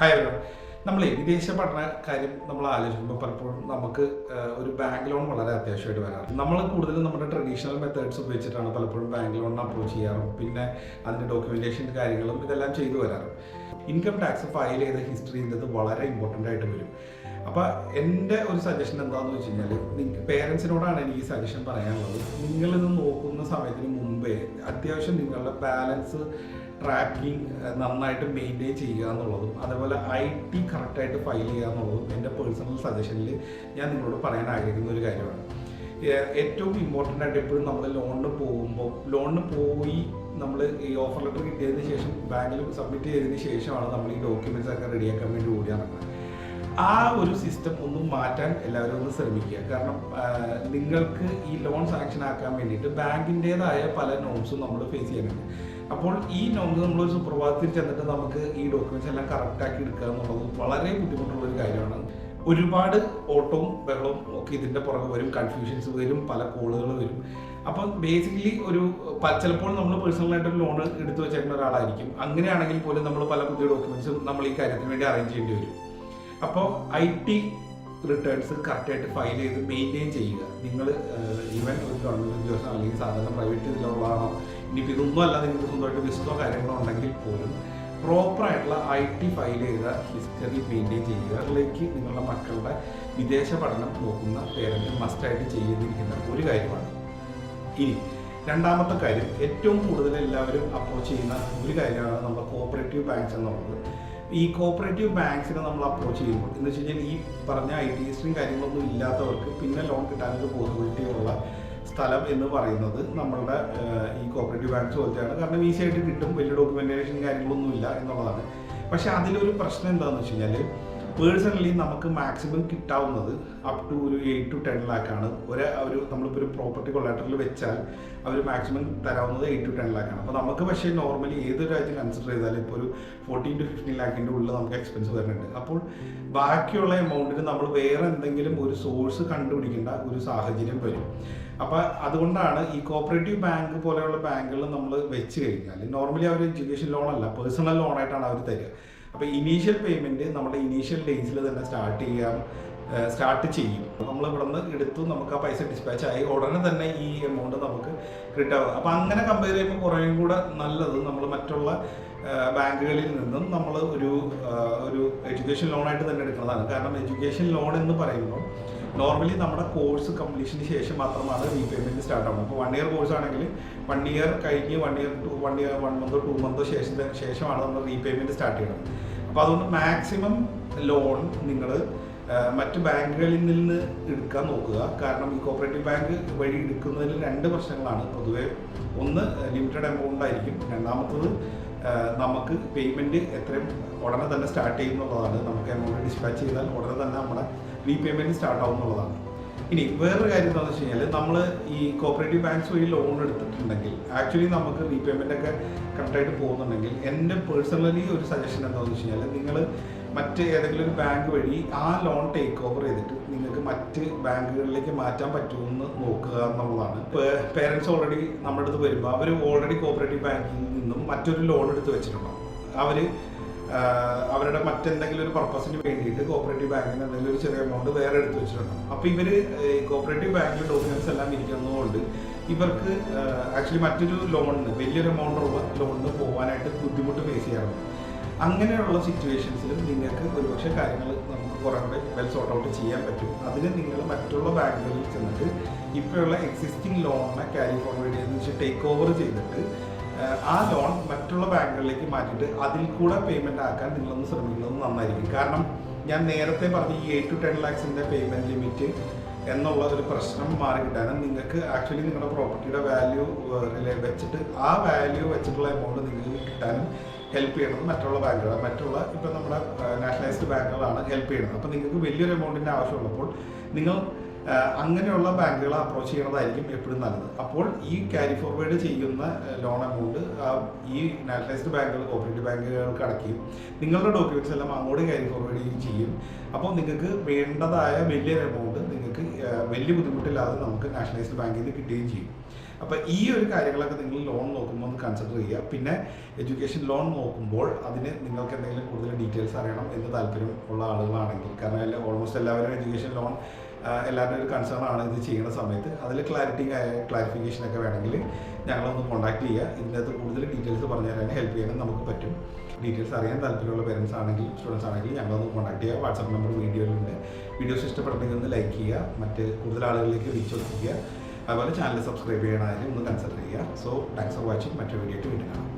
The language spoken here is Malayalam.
ഹായ് നമ്മളെ വിദേശ പഠന കാര്യം നമ്മൾ ആലോചിക്കുമ്പോൾ പലപ്പോഴും നമുക്ക് ഒരു ബാങ്ക് ലോൺ വളരെ അത്യാവശ്യമായിട്ട് വരാറുണ്ട്. നമ്മൾ കൂടുതലും നമ്മുടെ ട്രഡീഷണൽ മെത്തേഡ്സ് ഉപയോഗിച്ചിട്ടാണ് പലപ്പോഴും ബാങ്ക് ലോണിന് അപ്രോച്ച് ചെയ്യാറും. പിന്നെ അതിന്റെ ഡോക്യുമെന്റേഷൻ കാര്യങ്ങളും ഇതെല്ലാം ചെയ്തു വരാറും ഇൻകം ടാക്സ് ഫയൽ ചെയ്ത ഹിസ്റ്ററി എന്നത് വളരെ ഇമ്പോർട്ടന്റ് ആയിട്ട് വരും. അപ്പോൾ എന്റെ ഒരു സജഷൻ എന്താണെന്ന് വെച്ച് കഴിഞ്ഞാൽ നിങ്ങൾക്ക് പേരൻസിനോടാണ് എനിക്ക് സജഷൻ പറയാനുള്ളത്. നിങ്ങളിത് നോക്കുന്ന സമയത്തിന് മുമ്പേ അത്യാവശ്യം നിങ്ങളുടെ ബാലൻസ് ട്രാക്കിംഗ് നന്നായിട്ട് മെയിന്റെയിൻ ചെയ്യുക എന്നുള്ളതും അതേപോലെ ഐ ടി കറക്റ്റായിട്ട് ഫയൽ ചെയ്യുക എന്നുള്ളതും എന്റെ പേഴ്സണൽ സജഷനിൽ ഞാൻ നിങ്ങളോട് പറയാൻ ആഗ്രഹിക്കുന്ന ഒരു കാര്യമാണ്. ഏറ്റവും ഇമ്പോർട്ടന്റ് ആയിട്ട് എപ്പോഴും നമ്മൾ ലോണിന് പോകുമ്പോൾ ലോണിന് പോയി നമ്മൾ ഈ ഓഫർ ലെറ്റർ കിട്ടിയതിന് ശേഷം ബാങ്കിൽ സബ്മിറ്റ് ചെയ്തതിന് ശേഷമാണ് നമ്മൾ ഈ ഡോക്യുമെന്റ്സ് ഒക്കെ റെഡിയാക്കാൻ വേണ്ടി ഓടിയാൽ ആ ഒരു സിസ്റ്റം ഒന്ന് മാറ്റാൻ എല്ലാവരും ഒന്ന് ശ്രമിക്കുക. കാരണം നിങ്ങൾക്ക് ഈ ലോൺ സാങ്ഷൻ ആക്കാൻ വേണ്ടിയിട്ട് ബാങ്കിന്റെതായ പല നോംസും നമ്മൾ ഫേസ് ചെയ്യാനുണ്ട്. അപ്പോൾ ഈ നോവൽ നമ്മൾ ഒരു സുപ്രഭാതത്തിൽ ചെന്നിട്ട് നമുക്ക് ഈ ഡോക്യുമെന്റ്സ് എല്ലാം കറക്റ്റ് ആക്കി എടുക്കുക എന്നുള്ളത് വളരെ ബുദ്ധിമുട്ടുള്ള ഒരു കാര്യമാണ്. ഒരുപാട് ഓട്ടവും ബഹളവും ഒക്കെ ഇതിന്റെ പുറകെ വരും കൺഫ്യൂഷൻസ് വരും പല കോളുകൾ വരും. അപ്പം ബേസിക്കലി ഒരു ചിലപ്പോൾ നമ്മൾ പേഴ്സണലായിട്ട് ലോൺ എടുത്തു വെച്ചേക്കുന്ന ഒരാളായിരിക്കും. അങ്ങനെയാണെങ്കിൽ പോലും നമ്മൾ പല പുതിയ ഡോക്യുമെന്റ്സും നമ്മൾ ഈ കാര്യത്തിന് വേണ്ടി അറേഞ്ച് ചെയ്യേണ്ടി വരും. അപ്പോൾ ഐ ടി റിട്ടേൺസ് കറക്റ്റായിട്ട് ഫയൽ ചെയ്ത് മെയിന്റെയിൻ ചെയ്യുക. നിങ്ങൾ ഈവൻ ഒരു ഗവൺമെന്റ് ഉദ്യോഗസ്ഥ അല്ലെങ്കിൽ സാധാരണ പ്രൈവറ്റ് ഇതിലുള്ളതാണോ ഇനിയിപ്പോൾ ഇതൊന്നും അല്ല നിങ്ങൾക്ക് സ്വന്തമായിട്ട് ലിസ്റ്റോ കാര്യങ്ങളോ ഉണ്ടെങ്കിൽ പോലും പ്രോപ്പറായിട്ടുള്ള ഐ ടി ഫയൽ ചെയ്ത ഹിസ്റ്ററി മെയിന്റെയിൻ ചെയ്യുക. അതിലേക്ക് നിങ്ങളുടെ മക്കളുടെ വിദേശ പഠനം നോക്കുന്ന പേരന്റ് മസ്റ്റായിട്ട് ചെയ്തിരിക്കുന്ന ഒരു കാര്യമാണ്. ഇനി രണ്ടാമത്തെ കാര്യം ഏറ്റവും കൂടുതൽ എല്ലാവരും അപ്രോച്ച് ചെയ്യുന്ന ഒരു കാര്യമാണ് നമ്മുടെ കോപ്പറേറ്റീവ് ബാങ്ക്സ് എന്നുള്ളത്. ഈ കോപ്പറേറ്റീവ് ബാങ്ക്സിനെ നമ്മൾ അപ്രോച്ച് ചെയ്യുമ്പോൾ എന്ന് വെച്ച് കഴിഞ്ഞാൽ ഈ പറഞ്ഞ ഐ ടി ഹിസ്റ്ററിയും കാര്യങ്ങളൊന്നും ഇല്ലാത്തവർക്ക് പിന്നെ ലോൺ കിട്ടാനൊരു പോസിബിലിറ്റി ഉള്ള സ്ഥലം എന്ന് പറയുന്നത് നമ്മളുടെ ഈ കോപ്പറേറ്റീവ് ബാങ്ക് പോലത്തെയാണ്. കാരണം ഈസി ആയിട്ട് കിട്ടും. വലിയ ഡോക്യുമെന്റേഷൻ കാര്യങ്ങളൊന്നുമില്ല എന്നുള്ളതാണ്. പക്ഷെ അതിലൊരു പ്രശ്നം എന്താണെന്ന് വെച്ച് കഴിഞ്ഞാൽ പേഴ്സണലി നമുക്ക് മാക്സിമം കിട്ടാവുന്നത് അപ് ടു ഒരു എയ്റ്റ് ടു ടെൻ ലാക്കാണ് ഒരു ഒരു നമ്മളിപ്പോൾ ഒരു പ്രോപ്പർട്ടി കൊള്ളാറ്ററിൽ വെച്ചാൽ അവർ മാക്സിമം തരാവുന്നത് എയ്റ്റ് ടു ടെൻ ലാക്കാണ് അപ്പോൾ നമുക്ക് പക്ഷേ നോർമലി ഏതൊരു രാജ്യം കൺസിഡർ ചെയ്താലും ഇപ്പോൾ ഒരു ഫോർട്ടീൻ ടു ഫിഫ്റ്റീൻ ലാക്കിന്റെ ഉള്ളിൽ നമുക്ക് എക്സ്പെൻസ് വരുന്നുണ്ട്. അപ്പോൾ ബാക്കിയുള്ള എമൗണ്ടിന് നമ്മൾ വേറെ എന്തെങ്കിലും ഒരു സോഴ്സ് കണ്ടുപിടിക്കേണ്ട ഒരു സാഹചര്യം വരും. അപ്പോൾ അതുകൊണ്ടാണ് ഈ കോപ്പറേറ്റീവ് ബാങ്ക് പോലെയുള്ള ബാങ്കുകൾ നമ്മൾ വെച്ച് കഴിഞ്ഞാൽ നോർമലി അവർ എഡ്യൂക്കേഷൻ ലോണല്ല പേഴ്സണൽ ലോണായിട്ടാണ് അവർ തരിക. അപ്പോൾ ഇനീഷ്യൽ പേയ്മെന്റ് നമ്മുടെ ഇനീഷ്യൽ ഡേയ്സിൽ തന്നെ സ്റ്റാർട്ട് ചെയ്യാം സ്റ്റാർട്ട് ചെയ്യും. നമ്മൾ ഇവിടെ നിന്ന് എടുത്തു നമുക്ക് ആ പൈസ ഡിസ്പാച്ച് ആയി. ഉടനെ തന്നെ ഈ എമൗണ്ട് നമുക്ക് കിട്ടാവും അപ്പോൾ അങ്ങനെ കമ്പയർ ചെയ്യുമ്പോൾ കുറേയും കൂടെ നല്ലത് നമ്മൾ മറ്റുള്ള ബാങ്കുകളിൽ നിന്നും നമ്മൾ ഒരു ഒരു എഡ്യൂക്കേഷൻ ലോണായിട്ട് തന്നെ എടുക്കുന്നതാണ്. കാരണം എഡ്യൂക്കേഷൻ ലോൺ എന്ന് പറയുമ്പോൾ നോർമലി നമ്മുടെ കോഴ്സ് കംപ്ലീഷന് ശേഷം മാത്രമാണ് റീപേയ്മെന്റ് സ്റ്റാർട്ട് ആവുന്നത്. അപ്പോൾ വൺ ഇയർ കോഴ്സ് ആണെങ്കിൽ വൺ ഇയർ കഴിഞ്ഞ് one year to one year one Manto two മന്തോ ശേഷം ശേഷമാണ് നമ്മൾ റീപേയ്മെന്റ് സ്റ്റാർട്ട് ചെയ്യുന്നത്. അപ്പോൾ അതുകൊണ്ട് മാക്സിമം ലോൺ നിങ്ങൾ മറ്റ് ബാങ്കുകളിൽ നിന്ന് എടുക്കാൻ നോക്കുക. കാരണം ഈ കോപ്പറേറ്റീവ് ബാങ്ക് വഴി എടുക്കുന്നതിൽ രണ്ട് പ്രശ്നങ്ങളാണ്. പൊതുവേ ഒന്ന് ലിമിറ്റഡ് എമൗണ്ട് ആയിരിക്കും. രണ്ടാമത്തത് നമുക്ക് പേയ്മെന്റ് എത്രയും ഉടനെ തന്നെ സ്റ്റാർട്ട് ചെയ്യുന്നുള്ളതാണ്. നമുക്ക് എമൗണ്ട് ഡിസ്പാച്ച് ചെയ്താൽ ഉടനെ തന്നെ നമ്മുടെ റീപേയ്മെന്റ് സ്റ്റാർട്ട് ആവുന്നുള്ളതാണ്. ഇനി വേറൊരു കാര്യം എന്താണെന്ന് വെച്ച് കഴിഞ്ഞാൽ നമ്മൾ ഈ കോപ്പറേറ്റീവ് ബാങ്ക്സ് വഴി ലോൺ എടുത്തിട്ടുണ്ടെങ്കിൽ ആക്ച്വലി നമുക്ക് റീപേയ്മെന്റ് ഒക്കെ കറക്റ്റായിട്ട് പോകുന്നുണ്ടെങ്കിൽ എന്റെ പേഴ്സണലി ഒരു സജഷൻ എന്താണെന്ന് വെച്ച് കഴിഞ്ഞാൽ നിങ്ങൾ മറ്റ് ഏതെങ്കിലും ഒരു ബാങ്ക് വഴി ആ ലോൺ ടേക്ക് ഓവർ ചെയ്തിട്ട് നിങ്ങൾക്ക് മറ്റ് ബാങ്കുകളിലേക്ക് മാറ്റാൻ പറ്റുമെന്ന് നോക്കുക എന്നുള്ളതാണ്. പേരൻസ് ഓൾറെഡി നമ്മുടെ അടുത്ത് വരുമ്പോൾ അവർ ഓൾറെഡി കോപ്പറേറ്റീവ് ബാങ്കിൽ നിന്നും മറ്റൊരു ലോൺ എടുത്ത് വെച്ചിട്ടുണ്ടാവും അവർ അവരുടെ മറ്റെന്തെങ്കിലും ഒരു പർപ്പസിന് വേണ്ടിയിട്ട് കോപ്പറേറ്റീവ് ബാങ്കിന് എന്തെങ്കിലും ഒരു ചെറിയ എമൗണ്ട് വേറെ എടുത്ത് വെച്ചിട്ടുണ്ടാവും അപ്പോൾ ഇവർ കോപ്പറേറ്റീവ് ബാങ്കിൽ ഡോക്യുമെന്റ്സ് എല്ലാം ഇരിക്കുന്നതുകൊണ്ട് ഇവർക്ക് ആക്ച്വലി മറ്റൊരു ലോണിന് വലിയൊരു എമൗണ്ട് ഉള്ള ലോണിന് പോകാനായിട്ട് ബുദ്ധിമുട്ട് ഫേസ് ചെയ്യാറുണ്ട്. അങ്ങനെയുള്ള സിറ്റുവേഷൻസിൽ നിങ്ങൾക്ക് ഒരുപക്ഷെ കാര്യങ്ങൾ നമുക്ക് കുറേ കൂടെ വെൽ സോർട്ട് ഔട്ട് ചെയ്യാൻ പറ്റും. അതിന് നിങ്ങൾ മറ്റുള്ള ബാങ്കുകളിൽ ചെന്നിട്ട് ഇപ്പോഴുള്ള എക്സിസ്റ്റിംഗ് ലോണിനെ ക്യാരി ഫോർവേഡ് ചെയ്ത് ടേക്ക് ഓവർ ചെയ്തിട്ട് ആ ലോൺ മറ്റുള്ള ബാങ്കുകളിലേക്ക് മാറ്റിയിട്ട് അതിൽ കൂടെ പേയ്മെന്റ് ആക്കാൻ നിങ്ങളൊന്ന് ശ്രമിക്കുന്നത് നന്നായിരിക്കും. കാരണം ഞാൻ നേരത്തെ പറഞ്ഞ ഈ എയ്റ്റ് ടു ടെൻ ലാക്സിന്റെ പേയ്മെന്റ് ലിമിറ്റ് എന്നുള്ള ഒരു പ്രശ്നം മാറി കിട്ടാനും നിങ്ങൾക്ക് ആക്ച്വലി നിങ്ങളുടെ പ്രോപ്പർട്ടിയുടെ വാല്യൂ വെച്ചിട്ട് ആ വാല്യൂ വെച്ചിട്ടുള്ള എമൗണ്ട് നിങ്ങൾക്ക് കിട്ടാനും ഹെൽപ്പ് ചെയ്യുന്നത് മറ്റുള്ള ബാങ്കുകൾ മറ്റുള്ള ഇപ്പം നമ്മുടെ നാഷണലൈസ്ഡ് ബാങ്കുകളാണ് ഹെൽപ്പ് ചെയ്യുന്നത്. അപ്പോൾ നിങ്ങൾക്ക് വലിയൊരു എമൗണ്ടിന്റെ ആവശ്യമുള്ളപ്പോൾ നിങ്ങൾ അങ്ങനെയുള്ള ബാങ്കുകളെ അപ്രോച്ച് ചെയ്യുന്നതായിരിക്കും എപ്പോഴും നല്ലത്. അപ്പോൾ ഈ ക്യാരി ഫോർവേഡ് ചെയ്യുന്ന ലോൺ എമൗണ്ട് ഈ നാഷണലൈസ്ഡ് ബാങ്കുകൾ കോപ്പറേറ്റീവ് ബാങ്കുകൾക്ക് അടക്കുകയും നിങ്ങളുടെ ഡോക്യുമെന്റ്സ് എല്ലാം അങ്ങോട്ട് ക്യാരി ഫോർവേഡ് ചെയ്യുകയും ചെയ്യും. അപ്പോൾ നിങ്ങൾക്ക് വേണ്ടതായ വലിയൊരു എമൗണ്ട് നിങ്ങൾക്ക് വലിയ ബുദ്ധിമുട്ടില്ലാതെ നമുക്ക് നാഷണലൈസ്ഡ് ബാങ്കിൽ നിന്ന് കിട്ടുകയും ചെയ്യും. അപ്പോൾ ഈ ഒരു കാര്യങ്ങളൊക്കെ നിങ്ങൾ ലോൺ നോക്കുമ്പോൾ ഒന്ന് കൺസിഡർ ചെയ്യുക. പിന്നെ എഡ്യൂക്കേഷൻ ലോൺ നോക്കുമ്പോൾ അതിന് നിങ്ങൾക്ക് എന്തെങ്കിലും കൂടുതൽ ഡീറ്റെയിൽസ് അറിയണം എന്ന് താല്പര്യം ഉള്ള ആളുകളാണെങ്കിൽ. കാരണം എല്ലാ ഓൾമോസ്റ്റ് എല്ലാവരും എഡ്യൂക്കേഷൻ ലോൺ എല്ലാവരുടെയും ഒരു കൺസേൺ ആണ് ഇത് ചെയ്യുന്ന സമയത്ത്. അതിൽ ക്ലാരിറ്റി ക്ലാരിഫിക്കേഷൻ ഒക്കെ വേണമെങ്കിൽ ഞങ്ങളൊന്ന് കോൺടാക്ട് ചെയ്യുക. ഇതിനകത്ത് കൂടുതൽ ഡീറ്റെയിൽസ് പറഞ്ഞു തരാൻ ഹെൽപ്പ് ചെയ്യാനും നമുക്ക് പറ്റും. ഡീറ്റെയിൽസ് അറിയാൻ താല്പര്യമുള്ള പേരൻസ് ആണെങ്കിൽ സ്റ്റുഡൻസ് ആണെങ്കിൽ ഞങ്ങളൊന്ന് കോൺടാക്ട് ചെയ്യുക. വാട്സപ്പ് നമ്പർ വീഡിയോയിലുണ്ട് വീഡിയോസ് ഇഷ്ടപ്പെടുന്നെങ്കിൽ ഒന്ന് ലൈക്ക് ചെയ്യുക. മറ്റ് കൂടുതൽ ആളുകളിലേക്ക് റീച്ച് കൊടുക്കുക അതുപോലെ ചാനൽ സബ്സ്ക്രൈബ് ചെയ്യണമായാലും ഒന്ന് കൺസിഡർ ചെയ്യുക. സോ താങ്ക്സ് ഫോർ വാച്ചിങ് മറ്റൊരു വീഡിയോ വീണ്ടും കാണാം.